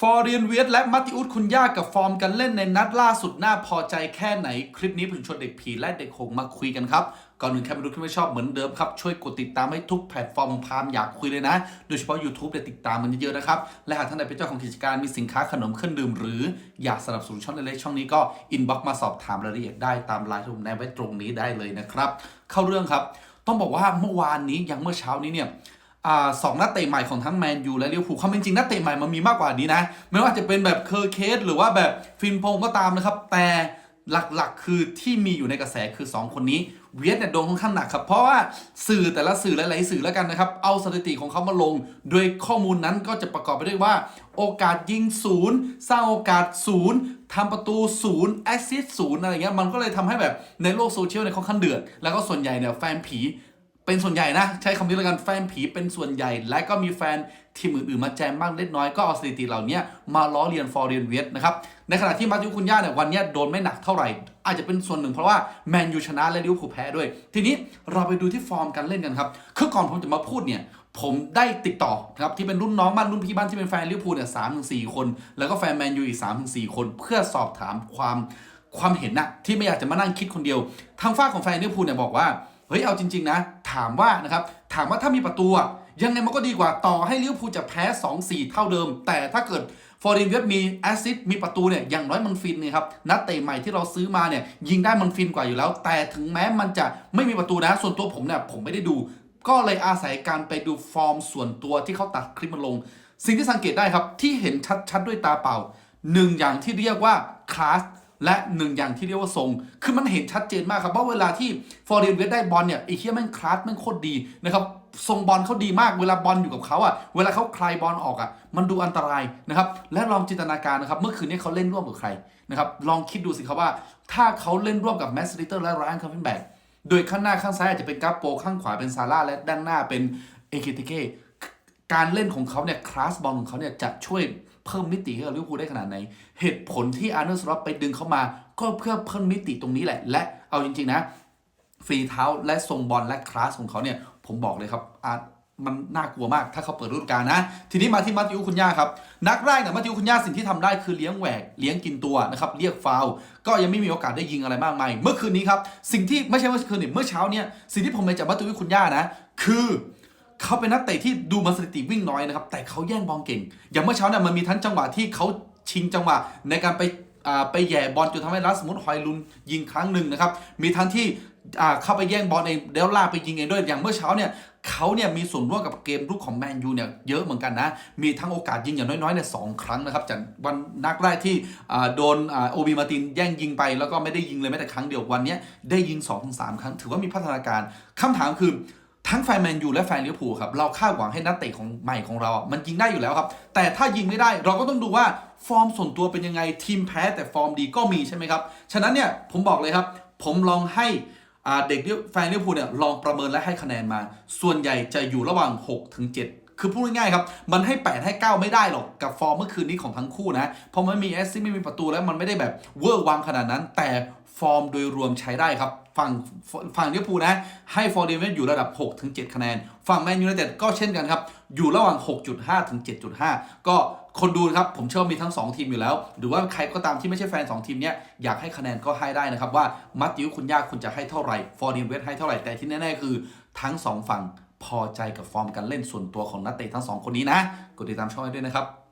ฟอร์เรียนเวียดและมัตติอุสคุณย่ากับฟอร์มกันเล่นในนัดล่าสุดน่าพอใจแค่ไหน คลิปนี้ผมชวนเด็กผีและเด็กหงมาคุยกันครับ ก่อนอื่นใครมาดูคลิปไม่ชอบเหมือนเดิมครับ ช่วยกดติดตามให้ทุกแพลตฟอร์มพามอยากคุยเลยนะ โดยเฉพาะ YouTube เนี่ยติดตามมันเยอะๆนะครับ และหากท่านใดเป็นเจ้าของกิจการมีสินค้าขนมเครื่องดื่ม หรืออยากสนับสนุนช่องเล็กๆช่องนี้ก็อินบ็อกมาสอบถามรายละเอียดได้ตามไลน์ที่ผมแนบไว้ตรงนี้ได้เลยนะครับเข้าเรื่องครับ ต้องบอกว่าเมื่อวานนี้ยังเมื่อเช้านี้เนี่ย สองนักเตะใหม่ของทั้งแมนยูและลิเวอร์พูลความเป็นจริงนักเตะใหม่มันมีมากกว่านี้นะ ไม่ว่าจะเป็นแบบเคอร์เคสหรือว่าแบบฟินพงก็ตามนะครับ แต่หลักๆ คือที่มีอยู่ในกระแสคือ 2 คนนี้ เวียดเนี่ยโดนค่อนข้างหนักครับ เพราะว่าสื่อแต่ละสื่อหลายๆสื่อแล้วกันนะครับ เอาสถิติของเขามาลง โดยข้อมูลนั้นก็จะประกอบไปด้วยว่า โอกาสยิงศูนย์สร้างโอกาสศูนย์ทำประตูศูนย์แอสซิสต์ศูนย์อะไรเงี้ยมันก็เลยทำให้แบบในโลกโซเชียลเนี่ยค่อนข้างเดือด แล้วก็ส่วนใหญ่เนี่ยแฟนผี เป็นส่วนใหญ่นะ ใช้คำนี้แล้วกันแฟนผีเป็นส่วนใหญ่ และก็มีแฟนทีมอื่นๆมาแจมบ้างเล็กน้อยก็เอาสถิติเหล่านี้มาล้อเลียนฟอร์เรียนเวสนะครับในขณะที่มาติวคุณย่าเนี่ยวันนี้โดนไม่หนักเท่าไหร่ อาจจะเป็นส่วนหนึ่งเพราะว่าแมนยูชนะและลิเวอร์พูลแพ้ด้วย ทีนี้เราไปดูที่ฟอร์มการเล่นกันครับคือก่อนผมจะมาพูดเนี่ยผมได้ติดต่อครับที่เป็นรุ่นน้องบ้านรุ่นพี่บ้านที่เป็นแฟนลิเวอร์พูลเนี่ยสามถึงสี่คน แล้วก็แฟนแมนยูอีกสามถึงสี่คน เพื่อสอบถามความความเห็นนะที่ไม่อยากจะมานั่งคิดคนเดียว ทางฝ้าของแฟนลิเวอร์พูลเนี่ยบอกว่า เฮ้ยเอาจริง ๆ นะ ถามว่านะครับถามว่าถ้ามีประตูยังไงมันก็ดีกว่าต่อให้ลิเวอร์พูลจะแพ้ 2-4 เท่าเดิม แต่ถ้าเกิดฟอร์เรนเวสมีแอซิสต์มีประตูเนี่ยอย่างน้อยมันฟินเนี่ยครับนักเตะใหม่ที่เราซื้อมาเนี่ยยิงได้มันฟินกว่าอยู่แล้ว แต่ถึงแม้มันจะไม่มีประตูนะ ส่วนตัวผมเนี่ยผมไม่ได้ดู ก็เลยอาศัยการไปดูฟอร์มส่วนตัวที่เขาตัดคลิปมาลง สิ่งที่สังเกตได้ครับที่เห็นชัดๆด้วยตาเปล่าหนึ่งอย่างที่เรียกว่าคลาส และหนึ่งอย่างที่เรียกว่าทรง คือมันเห็นชัดเจนมากครับว่าเวลาที่ฟอร์เรนเวสได้บอลเนี่ยไอ้เคียแม่งคลาสแม่งโคตรดีนะครับทรงบอลเขาดีมากเวลาบอลอยู่กับเขาอะเวลาเขาคลายบอลออกอะมันดูอันตรายนะครับและลองจินตนาการนะครับเมื่อคืนนี้เขาเล่นร่วมกับใครนะครับลองคิดดูสิครับว่า ถ้าเขาเล่นร่วมกับแมสซิเตอร์และไรอันคาร์เฟนแบกโดยข้างหน้าข้างซ้ายอาจจะเป็นกราโปข้างขวาเป็นซาร่าและด้านหน้าเป็นเอเคติเก การเล่นของเขาเนี่ยคลาสบอลของเขาเนี่ยจะช่วยเพิ่มมิติให้กับลิเวอร์พูลได้ขนาดไหน เหตุผลที่อาร์เนอร์สล็อตไปดึงเข้ามา ก็เพื่อเพิ่มมิติตรงนี้แหละ และเอาจริง ๆ นะฟรีเท้าและทรงบอลและคลาสของเขาเนี่ยผมบอกเลยครับอามันน่ากลัวมากถ้าเขาเปิดฤดูกาลนะ ทีนี้มาที่มัตติวคุณย่าครับ นักแรกเนี่ยมัตติวคุณย่าสิ่งที่ทำได้คือเลี้ยงแหวกเลี้ยงกินตัวนะครับเรียกฟาวก็ยังไม่มีโอกาสได้ยิงอะไรมากมายเมื่อคืนนี้ครับ สิ่งที่ไม่ใช่เมื่อคืนนี่เมื่อเช้าเนี่ยสิ่งที่ผมเห็นจากมัตติวคุณย่านะ คือ เขาเป็นนักเตะที่ดูมาสถิติวิ่งน้อยนะครับ แต่เขาแย่งบอลเก่ง อย่างเมื่อเช้าเนี่ยมันมีทั้งจังหวะที่เขาชิงจังหวะในการไปอ่าไปแย่บอลจนทำให้ลัสมุดฮอยลุนยิงครั้งหนึ่งนะครับ มีทั้งที่อ่าเข้าไปแย่งบอลเองแล้วลาไปยิงเองด้วย อย่างเมื่อเช้าเนี่ยเขาเนี่ยมีส่วนร่วมกับเกมรุกของแมนยูเนี่ยเยอะเหมือนกันนะ มีทั้งโอกาสยิงอย่างน้อยๆเนี่ยสองครั้งนะครับ จากวันนัดแรกที่อ่าโดนโอบีมาตินแย่งยิงไปแล้วก็ไม่ได้ยิงเลยแม้แต่ครั้งเดียววันนี้ได้ยิง2อถึงสครั้ง ถือว่ามีพัฒนาการคำถามคือ ทั้งแฟนแมนยูและแฟนลิเวอร์พูลครับเราคาดหวังให้นักเตะของใหม่ของเราอะมันยิงได้อยู่แล้วครับ แต่ถ้ายิงไม่ได้เราก็ต้องดูว่าฟอร์มส่วนตัวเป็นยังไงทีมแพ้แต่ฟอร์มดีก็มีใช่ไหมครับ ฉะนั้นเนี่ยผมบอกเลยครับ ผมลองให้อ่าเด็กแฟนลิเวอร์พูลเนี่ยลองประเมินและให้คะแนนมา ส่วนใหญ่จะอยู่ระหว่าง6ถึง7 คือพูดง่ายๆครับ มันให้ 8 ให้ 9 ไม่ได้หรอกกับฟอร์มเมื่อคืนนี้ของทั้งคู่นะ เพราะมันมีแอสซิสไม่มีประตูแล้วมันไม่ได้แบบเวอร์วังขนาดนั้น แต่ฟอร์มโดยรวมใช้ได้ครับ ฝั่งฝั่งลิเวอร์พูลนะ ให้ฟอร์เดเวนอยู่ระดับ6ถึง7คะแนน ฝั่งแมนยูไนเต็ดก็เช่นกันครับ อยู่ระหว่าง 6.5 ถึง 7.5 ก็คนดูนครับ ผมเชื่อมีทั้ง 2 ทีมอยู่แล้ว หรือว่าใครก็ตามที่ไม่ใช่แฟน 2 ทีมเนี้ยอยากให้คะแนนก็ให้ได้นะครับ ว่ามัตติวคุณยากคุณจะให้เท่าไหร่ฟอร์เดเวนให้เท่าไหร่แต่ที่แน่ๆคือทั้งสองฝั่ง พอใจกับฟอร์มการเล่นส่วนตัวของนักเตะทั้งสองคนนี้นะ กดติดตามช่องให้ด้วยนะครับ